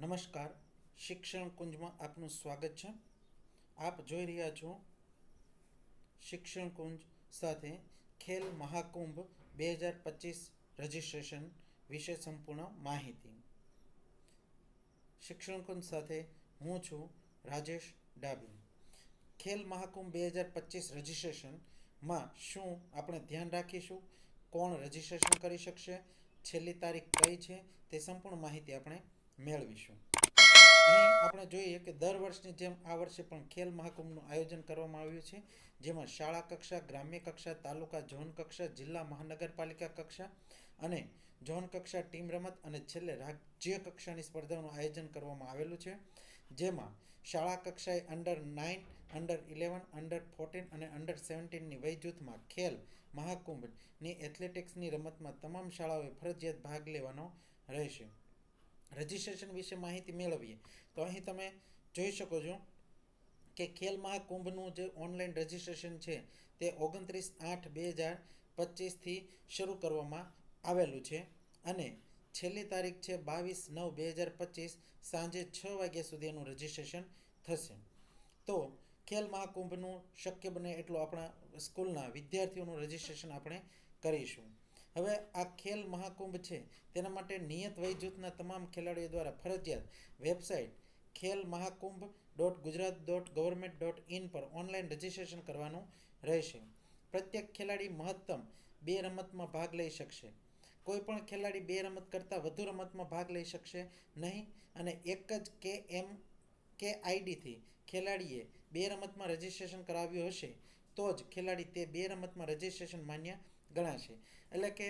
નમસ્કાર. શિક્ષણ કુંજમાં આપનું સ્વાગત છે. આપ જોઈ રહ્યા છો શિક્ષણ કુંજ સાથે ખેલ મહાકુંભ બે હજાર પચીસ રજિસ્ટ્રેશન વિશે સંપૂર્ણ માહિતી. શિક્ષણ કુંજ સાથે હું છું રાજેશ ડાબી. ખેલ મહાકુંભ બે હજાર પચીસ રજિસ્ટ્રેશનમાં શું આપણે ધ્યાન રાખીશું? કોણ રજિસ્ટ્રેશન કરી શકશે? છેલ્લી તારીખ કઈ છે? તે સંપૂર્ણ માહિતી આપણે મેળવીશું. અહીં આપણે જોઈએ કે દર વર્ષની જેમ આ વર્ષે પણ ખેલ મહાકુંભનું આયોજન કરવામાં આવ્યું છે જેમાં શાળા કક્ષા ગ્રામ્ય કક્ષા તાલુકા ઝોન કક્ષા જિલ્લા મહાનગરપાલિકા કક્ષા અને ઝોન કક્ષા ટીમ રમત અને છેલ્લે રાજ્ય કક્ષાની સ્પર્ધાઓનું આયોજન કરવામાં આવેલું છે જેમાં શાળા કક્ષાએ under nine under eleven under fourteen અને અંડર સેવન્ટીનની વય જૂથમાં ખેલ મહાકુંભની એથ્લેટિક્સની રમતમાં તમામ શાળાઓએ ફરજિયાત ભાગ લેવાનો રહેશે. રજિસ્ટ્રેશન વિશે માહિતી મેળવીએ. તો અહીં તમે જોઈ શકો છો કે ખેલ મહાકુંભનું જે ઓનલાઈન રજિસ્ટ્રેશન છે, તે ઓગણત્રીસ આઠ બે હજાર પચીસથી શરૂ કરવામાં આવેલું છે. અને છેલ્લી તારીખ છે બાવીસ નવ બે હજાર પચીસ સાંજે છ વાગ્યા સુધી એનું રજિસ્ટ્રેશન થશે. તો ખેલ મહાકુંભનું શક્ય બને એટલું આપણા સ્કૂલના વિદ્યાર્થીઓનું રજિસ્ટ્રેશન આપણે કરીશું. હવે આ ખેલ મહાકુંભ છે. તેના માટે નિયત વય જૂથના તમામ ખેલાડીઓ દ્વારા ફરજિયાત website Khel Mahakumbh dot Gujarat dot government dot in પર ઓનલાઈન રજિસ્ટ્રેશન કરવાનું રહેશે. પ્રત્યેક ખેલાડી મહત્તમ બે રમતમાં ભાગ લઈ શકશે. કોઈ પણ ખેલાડી બે રમત કરતાં વધુ રમતમાં ભાગ લઈ શકશે નહીં અને એક જ કે એમ કે આઈડીથી ખેલાડીએ બે રમતમાં રજિસ્ટ્રેશન કરાવ્યું હશે તો જ ખેલાડી તે બે રમતમાં રજિસ્ટ્રેશન માન્ય ગણાશે એટલે કે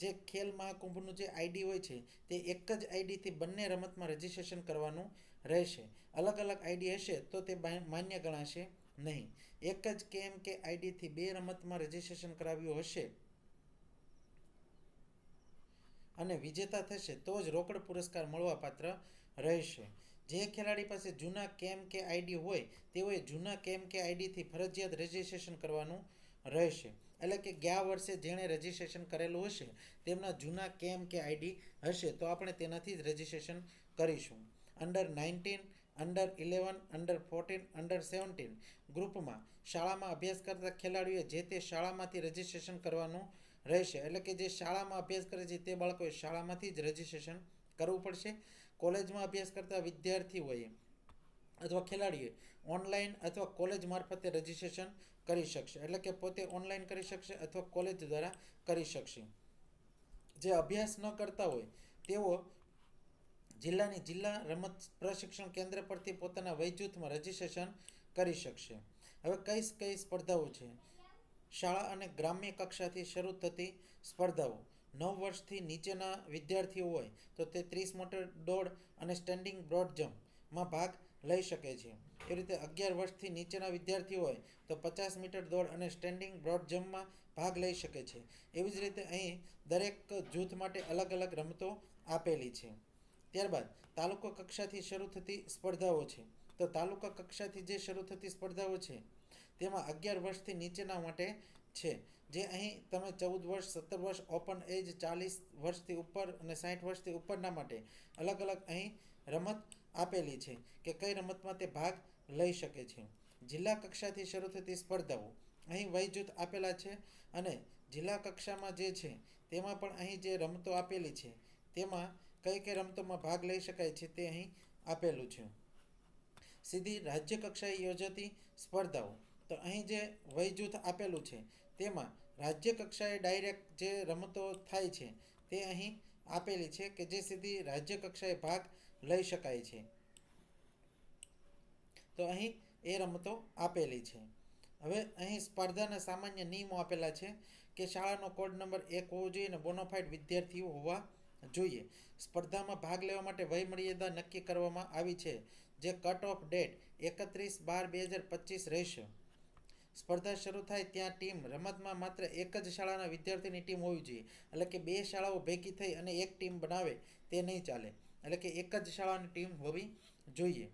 જે ખેલ મહાકુંભનું જે આઈડી હોય છે, તે એક જ આઈડીથી બંને રમતમાં રજીસ્ટ્રેશન કરવાનું રહેશે. અલગ અલગ આઈડી હશે તો તે માન્ય ગણાશે નહીં. એક જ કેમ કે આઈડીથી બે રમતમાં રજીસ્ટ્રેશન કરાવ્યું હશે અને વિજેતા થશે તો જ રોકડ પુરસ્કાર મળવાપાત્ર રહેશે. જે ખેલાડી પાસે જૂના કેમ કે આઈડી હોય, તેઓએ જૂના કેમ કે આઈડીથી ફરજિયાત રજીસ્ટ્રેશન કરવાનું રહેશે. એટલે કે ગયા વર્ષે જેણે રજિસ્ટ્રેશન કરેલું હશે, તેમના જૂના કેમ કે આઈડી હશે, તો આપણે તેનાથી જ રજિસ્ટ્રેશન કરીશું. Under nineteen under eleven under fourteen under seventeen ગ્રુપમાં શાળામાં અભ્યાસ કરતા ખેલાડીઓએ જે તે શાળામાંથી રજિસ્ટ્રેશન કરવાનું રહેશે. એટલે કે જે શાળામાં અભ્યાસ કરે છે તે બાળકોએ શાળામાંથી જ રજિસ્ટ્રેશન કરવું પડશે. કોલેજમાં અભ્યાસ કરતા વિદ્યાર્થીઓએ અથવા ખેલાડીએ ઓનલાઈન અથવા કોલેજ મારફતે રજીસ્ટ્રેશન કરી શકશે. એટલે કે પોતે ઓનલાઈન કરી શકશે અથવા કોલેજ દ્વારા કરી શકશે. જે અભ્યાસ ન કરતા હોય, તેઓ જિલ્લાની જિલ્લા રમત પ્રશિક્ષણ કેન્દ્ર પરથી પોતાના વયજૂથમાં રજીસ્ટ્રેશન કરી શકશે. હવે કઈ કઈ સ્પર્ધાઓ છે? શાળા અને ગ્રામ્ય કક્ષાથી શરૂ થતી સ્પર્ધાઓ. નવ વર્ષથી નીચેના વિદ્યાર્થીઓ હોય તો તે ત્રીસ મીટર દોડ અને સ્ટેન્ડિંગ બ્રોડ જમ્પમાં ભાગ લઈ શકે છે. એ રીતે અગિયાર વર્ષથી નીચેના વિદ્યાર્થીઓ હોય તો પચાસ મીટર દોડ અને સ્ટેન્ડિંગ બ્રોડ જમ્પમાં ભાગ લઈ શકે છે. એવી જ રીતે અહીં દરેક જૂથ માટે અલગ અલગ રમતો આપેલી છે. ત્યારબાદ તાલુકા કક્ષાથી શરૂ થતી સ્પર્ધાઓ છે. તો તાલુકા કક્ષાથી જે શરૂ થતી સ્પર્ધાઓ છે, તેમાં અગિયાર વર્ષથી નીચેના માટે છે. જે અહીં તમે ચૌદ વર્ષ, સત્તર વર્ષ, ઓપન એજ, ચાલીસ વર્ષથી ઉપર અને સાઠ વર્ષથી ઉપરના માટે અલગ અલગ અહીં રમત આપેલી છે કે કઈ રમતમાં તે ભાગ લઈ શકે છે. જિલ્લા કક્ષાથી શરૂ થતી સ્પર્ધાઓ અહીં વય જૂથ આપેલા છે અને જિલ્લા કક્ષામાં જે છે તેમાં પણ અહીં જે રમતો આપેલી છે તેમાં કઈ કઈ રમતોમાં ભાગ લઈ શકાય છે તે અહીં આપેલું છે. સીધી રાજ્ય કક્ષાએ યોજાતી સ્પર્ધાઓ તો અહીં જે વય જૂથ આપેલું છે તેમાં રાજ્ય કક્ષાએ ડાયરેક્ટ જે રમતો થાય છે તે અહીં આપેલી છે કે જે સીધી રાજ્ય કક્ષાએ ભાગ લઈ શકાય છે. તો અહીં એ રમતો આપેલી છે. હવે અહીં સ્પર્ધાના સામાન્ય નિયમો આપેલા છે કે શાળાનો કોડ નંબર એક હોવો જોઈએ અને બોનોફાઇડ વિદ્યાર્થીઓ હોવા જોઈએ. સ્પર્ધામાં ભાગ લેવા માટે વયમર્યાદા નક્કી કરવામાં આવી છે, જે કટ ઓફ ડેટ એકત્રીસ બાર બે હજાર પચીસ રહેશે. સ્પર્ધા શરૂ થાય ત્યાં ટીમ રમતમાં માત્ર એક જ શાળાના વિદ્યાર્થીની ટીમ હોવી જોઈએ. એટલે કે બે શાળાઓ ભેગી થઈ અને એક ટીમ બનાવે તે નહીં ચાલે. એટલે કે એક જ શાળાની ટીમ હોવી જોઈએ.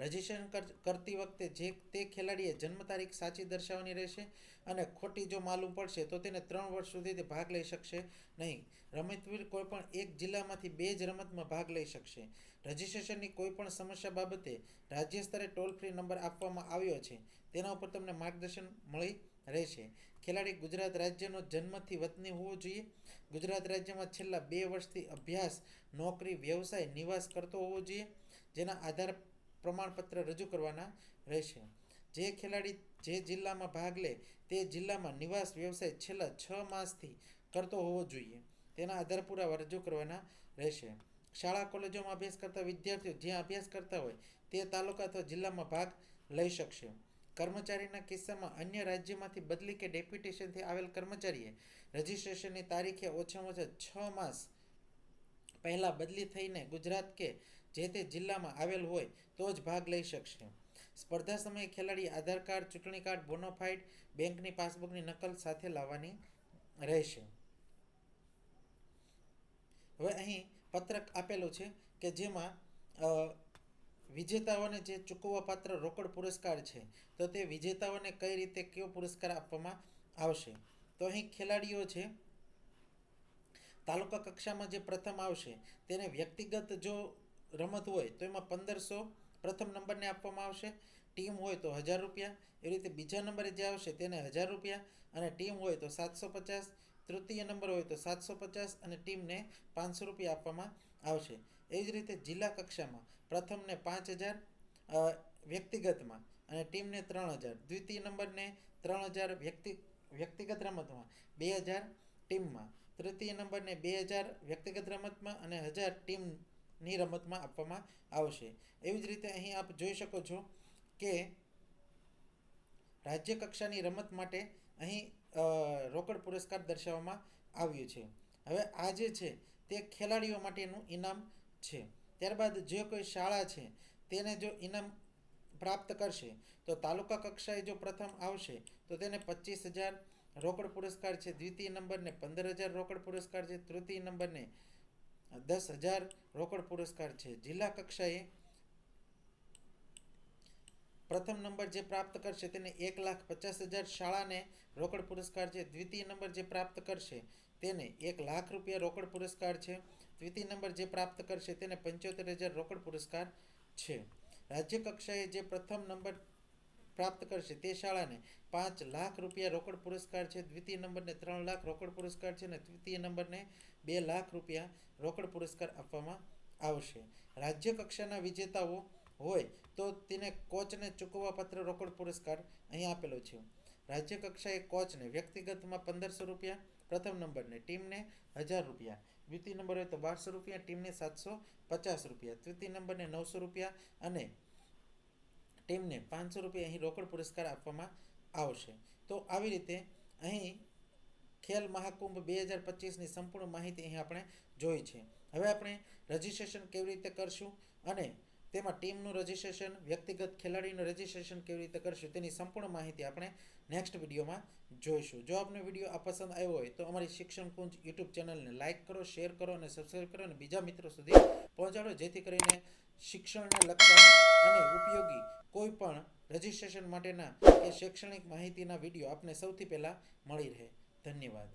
રજીસ્ટ્રેશન કર- કરતી વખતે જે તે ખેલાડીએ જન્મ તારીખ સાચી દર્શાવવાની રહેશે અને ખોટી જો માલુમ પડશે તો તેને ત્રણ વર્ષ સુધી તે ભાગ લઈ શકશે નહીં. રમતવીર કોઈપણ એક જિલ્લામાંથી બે જ રમતમાં ભાગ લઈ શકશે. રજીસ્ટ્રેશનની કોઈપણ સમસ્યા બાબતે રાજ્ય સ્તરે ટોલ ફ્રી નંબર આપવામાં આવ્યો છે. તેના ઉપર તમને માર્ગદર્શન મળી રહેશે. ખેલાડી ગુજરાત રાજ્યનો જન્મથી વતની હોવો જોઈએ. ગુજરાત રાજ્યમાં છેલ્લા બે વર્ષથી અભ્યાસ, નોકરી, વ્યવસાય, નિવાસ કરતો હોવો જોઈએ, જેના આધાર પ્રમાણપત્ર રજૂ કરવાના રહેશે. જે ખેલાડી જે જિલ્લામાં ભાગ લે તે જિલ્લામાં નિવાસ, વ્યવસાય છેલ્લા છ માસથી કરતો હોવો જોઈએ. તેના આધાર પુરાવા રજૂ કરવાના રહેશે. શાળા, કોલેજોમાં અભ્યાસ કરતા વિદ્યાર્થીઓ જ્યાં અભ્યાસ કરતા હોય તે તાલુકા અથવા જિલ્લામાં ભાગ લઈ શકશે. કર્મચારીના કિસ્સામાં અન્ય રાજ્યમાંથી બદલી કે ડેપ્યુટેશનથી આવેલ કર્મચારીએ રજિસ્ટ્રેશનની તારીખે ઓછામાં ઓછા છ માસ પહેલાં બદલી થઈને ગુજરાત કે જે તે જિલ્લામાં આવેલ હોય તો જ ભાગ લઈ શકશે. સ્પર્ધા સમયે ખેલાડી આધાર કાર્ડ, ચૂંટણી કાર્ડ બોનોફાઇડ બેંકની પાસબુકની નકલ સાથે લાવવાની રહેશે. હવે અહીં પત્રક આપેલું છે કે જેમાં વિજેતાઓને જે ચૂકવવા પાત્ર રોકડ પુરસ્કાર છે, તો તે વિજેતાઓને કઈ રીતે કયો પુરસ્કાર આપવામાં આવશે? તો અહીં ખેલાડીઓ છે, તાલુકા કક્ષામાં જે પ્રથમ આવશે, તેને વ્યક્તિગત જો રમત હોય, તો એમાં પંદરસો પ્રથમ નંબરને આપવામાં આવશે. ટીમ હોય તો હજાર રૂપિયા એ રીતે બીજા નંબરે જે આવશે તેને હજાર રૂપિયા, અને ટીમ હોય તો સાતસો પચાસ, તૃતીય નંબર હોય તો સાતસો પચાસ, અને ટીમને પાંચસો રૂપિયા આપવામાં આવશે. એ જ રીતે જિલ્લા કક્ષામાં પ્રથમને પાંચ હજાર વ્યક્તિગતમાં અને ટીમને ત્રણ હજાર. દ્વિતીય નંબરને ત્રણ હજાર વ્યક્તિ, વ્યક્તિગત રમતમાં બે હજાર ટીમમાં. તૃતીય નંબરને બે હજાર વ્યક્તિગત રમતમાં અને હજાર ટીમની રમતમાં આપવામાં આવશે. એવી જ રીતે અહીં આપ જોઈ શકો છો કે રાજ્ય કક્ષાની રમત માટે અહીં રોકડ પુરસ્કાર દર્શાવવામાં આવ્યું છે. હવે આ જે છે તે ખેલાડીઓ માટેનું ઇનામ છે. ત્યારબાદ જે કોઈ શાળા છે, તેને જો ઇનામ પ્રાપ્ત કરશે, તો તાલુકા કક્ષાએ જો પ્રથમ આવશે, તો તેને પચીસ હજાર રોકડ પુરસ્કાર છે, દ્વિતીય નંબરને પંદર હજાર રોકડ પુરસ્કાર છે, તૃતીય નંબરને દસ હજાર રોકડ પુરસ્કાર છે. જિલ્લા કક્ષાએ પ્રથમ નંબર જે પ્રાપ્ત કરશે, તેને એક લાખ પચાસ હજાર શાળાને રોકડ પુરસ્કાર છે, દ્વિતીય નંબર જે પ્રાપ્ત કરશે, તેને એક લાખ રૂપિયા રોકડ પુરસ્કાર છે તૃતીય નંબર જે પ્રાપ્ત કરશે તેને પંચોતેર હજાર રોકડ પુરસ્કાર છે. રાજ્ય કક્ષાએ જે પ્રથમ નંબર પ્રાપ્ત કરશે તે શાળાને પાંચ લાખ રૂપિયા રોકડ પુરસ્કાર છે, દ્વિતીય નંબરને ત્રણ લાખ રોકડ પુરસ્કાર છે અને તૃતીય નંબરને બે લાખ રૂપિયા રોકડ પુરસ્કાર આપવામાં આવશે. રાજ્ય કક્ષાના વિજેતાઓ હોય તો તેને કોચને ચૂકવવા પત્ર રોકડ પુરસ્કાર અહીં આપેલો છે. રાજ્ય કક્ષાએ કોચને વ્યક્તિગતમાં પંદરસો રૂપિયા, પ્રથમ નંબરને ટીમને હજાર રૂપિયા દ્વિતીય નંબર હોય તો બારસો રૂપિયા, ટીમને સાતસો પચાસ રૂપિયા. તૃતીય નંબરને નવસો રૂપિયા અને ટીમને પાંચસો રૂપિયા અહીં રોકડ પુરસ્કાર આપવામાં આવશે. તો આવી રીતે અહીં ખેલ મહાકુંભ બે હજાર પચીસની સંપૂર્ણ માહિતી અહીં આપણે જોઈ છે. હવે આપણે રજિસ્ટ્રેશન કેવી રીતે કરશું અને તેમાં ટીમનું રજિસ્ટ્રેશન, વ્યક્તિગત ખેલાડીનું રજિસ્ટ્રેશન કેવી રીતે કરશું તેની સંપૂર્ણ માહિતી આપણે નેક્સ્ટ વિડીયોમાં જોઈશું. જો આપને વીડિયો આ પસંદ આવ્યો હોય તો અમારી શિક્ષણ કુંજ યુટ્યુબ ચેનલને લાઇક કરો શેર કરો અને સબસ્ક્રાઈબ કરો અને બીજા મિત્રો સુધી પહોંચાડો, જેથી કરીને શિક્ષણને લગતા અને ઉપયોગી કોઈ પણ રજિસ્ટ્રેશન માટેના કે શૈક્ષણિક માહિતીના વીડિયો આપને સૌથી પહેલાં મળી રહે. ધન્યવાદ.